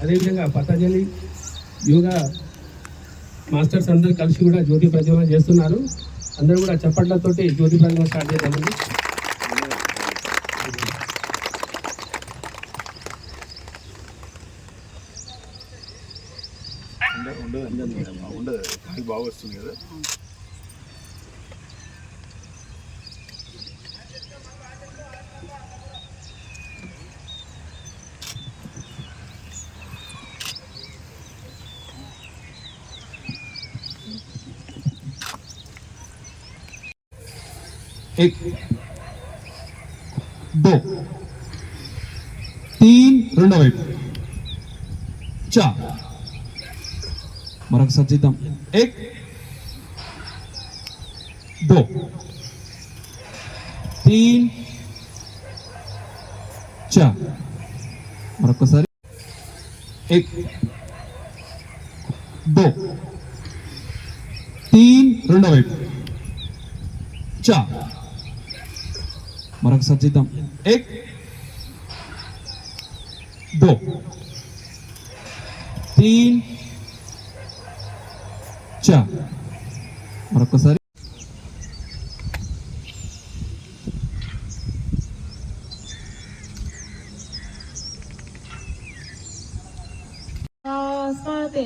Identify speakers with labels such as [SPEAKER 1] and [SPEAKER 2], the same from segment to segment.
[SPEAKER 1] అదేవిధంగా పతంజలి యోగా మాస్టర్స్ అందరూ కలిసి కూడా జ్యోతి ప్రజ్వలన చేస్తున్నారు. అందరూ కూడా చప్పట్లతోటి జ్యోతి ప్రజ్వలన స్టార్ట్ చేద్దామండి
[SPEAKER 2] ఉండదు ఉండదు అది బాగా వస్తుంది కదా.
[SPEAKER 3] एक दो तीन రెండో వైపు చార్ మరొకసారి చేద్దాం ఏక్ దో తీన్ చార్ మరొకసారి ఏక్ దో తీన్ రెండో వైపు చార్ మరొకసారి చేద్దాం ఏక్ దో తీన్ చార్ మరొకసారి
[SPEAKER 4] ఆస్మతే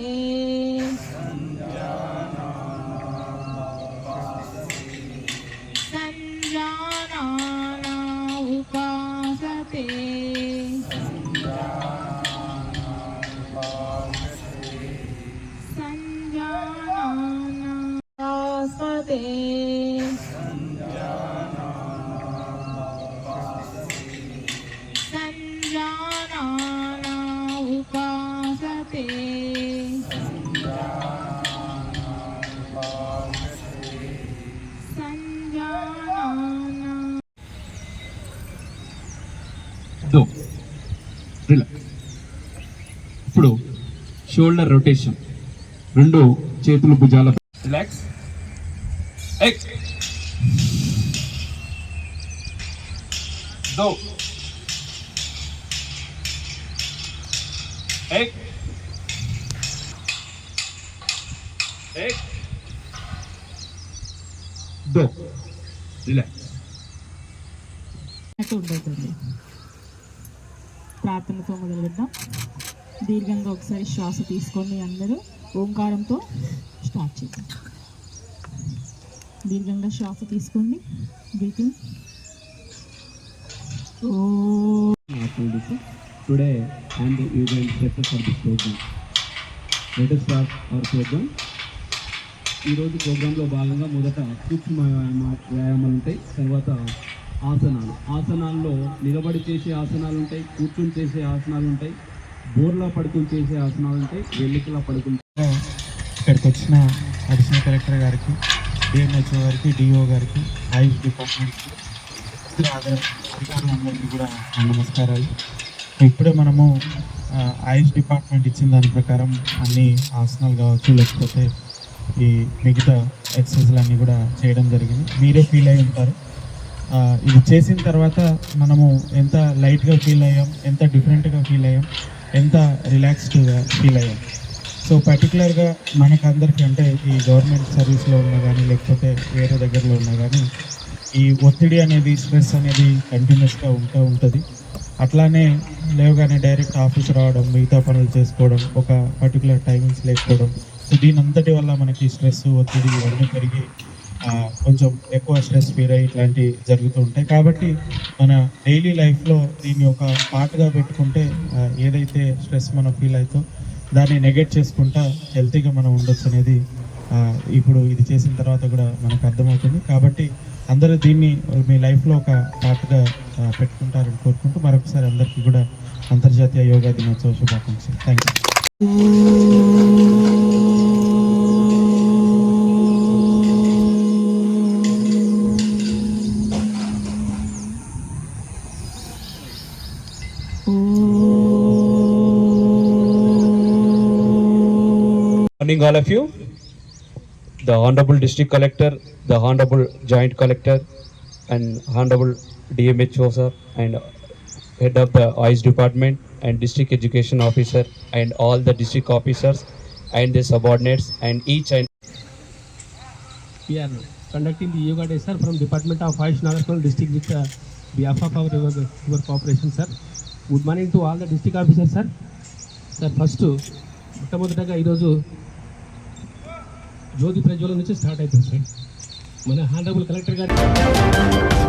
[SPEAKER 4] ఆస్మతే సంజానానా ఉపాసతే
[SPEAKER 3] ఇప్పుడు షోల్డర్ రొటేషన్ రెండు చేతులు భుజాల రిలాక్స్ ఎక్ దో ఎక్ ఎక్ దో రిలాక్స్
[SPEAKER 4] అటు ఉండవుతుంది ప్రార్థనతో మొదలుపెట్టాం దీర్ఘంగా ఒకసారి శ్వాస తీసుకోండి అందరూ. ఓంకారంతో స్టార్ట్ చేద్దాం. దీర్ఘంగా శ్వాస తీసుకోండి బ్రీతింగ్ ఓ
[SPEAKER 1] and you will prepare for this program. Let us start our program. ఈరోజు ప్రోగ్రాంలో భాగంగా మొదట సూక్ష్మ వ్యాయామ- వ్యాయామాలు ఉంటాయి తర్వాత ఆసనాలు ఆసనాల్లో నిలబడి చేసే ఆసనాలు ఉంటాయి కూర్చుని చేసే ఆసనాలు ఉంటాయి బోర్లా పడుకుని చేసే ఆసనాలు ఉంటాయి వెల్లికలా పడుకుని
[SPEAKER 5] ఇక్కడికి వచ్చిన అడిషనల్ కలెక్టర్ గారికి డిఎంహెచ్ఓ గారికి డిఓ గారికి ఆయుష్ డిపార్ట్మెంట్కి అధికారులందరికీ కూడా నమస్కారాలు. ఇప్పుడే మనము ఐస్ ఆయుష్ డిపార్ట్మెంట్ ఇచ్చిన దాని ప్రకారం అన్ని ఆసనాలు కావచ్చు లేకపోతే ఈ మిగతా ఎక్సర్సైజ్లు అన్నీ కూడా చేయడం జరిగింది. మీరే ఫీల్ అయి ఉంటారు. ఇది చేసిన తర్వాత మనము ఎంత లైట్గా ఫీల్ అయ్యాం ఎంత డిఫరెంట్గా ఫీల్ అయ్యాం ఎంత రిలాక్స్డ్గా ఫీల్ అయ్యాం. సో పర్టికులర్గా మనకందరికీ అంటే ఈ గవర్నమెంట్ సర్వీస్లో ఉన్నా కానీ లేకపోతే వేరే దగ్గరలో ఉన్నా కానీ ఈ ఒత్తిడి అనేది స్ట్రెస్ అనేది కంటిన్యూస్గా ఉంటూ ఉంటుంది. అట్లానే లేవగానే డైరెక్ట్ ఆఫీస్ రావడం మిగతా పనులు చేసుకోవడం ఒక పర్టికులర్ టైమింగ్స్ లేకపోవడం. సో దీని అంతటి వల్ల మనకి స్ట్రెస్ ఒత్తిడి ఇవన్నీ పెరిగి కొంచెం ఎక్కువ స్ట్రెస్ ఫీల్ అయ్యి ఇట్లాంటివి జరుగుతూ ఉంటాయి. కాబట్టి మన డైలీ లైఫ్లో దీన్ని ఒక పార్ట్గా పెట్టుకుంటే ఏదైతే స్ట్రెస్ మనం ఫీల్ అవుతో దాన్ని నెగెట్ చేసుకుంటా హెల్తీగా మనం ఉండొచ్చు అనేది ఇప్పుడు ఇది చేసిన తర్వాత కూడా మనకు అర్థమవుతుంది. కాబట్టి అందరూ దీన్ని మీ లైఫ్లో ఒక పార్ట్గా పెట్టుకుంటారని కోరుకుంటూ మరొకసారి అందరికీ కూడా అంతర్జాతీయ యోగా దినోత్సవ శుభాకాంక్షలు. థ్యాంక్ యూ
[SPEAKER 4] ఓ
[SPEAKER 3] morning all of you the honorable district collector the honorable joint collector and honorable dmho sir and head of the ice department and district education officer and all the district officers and their subordinates and each and
[SPEAKER 6] We are conducting the yoga day, sir, from Department of Ayush Nagarkon district with uh, behalf of our your, your cooperation, sir. Good morning to all the district officer sir sir first మొట్టమొదటగా ఈరోజు జ్యోతి ప్రజ్వల నుంచి start అవుతుంది sir మన honourable collector గారు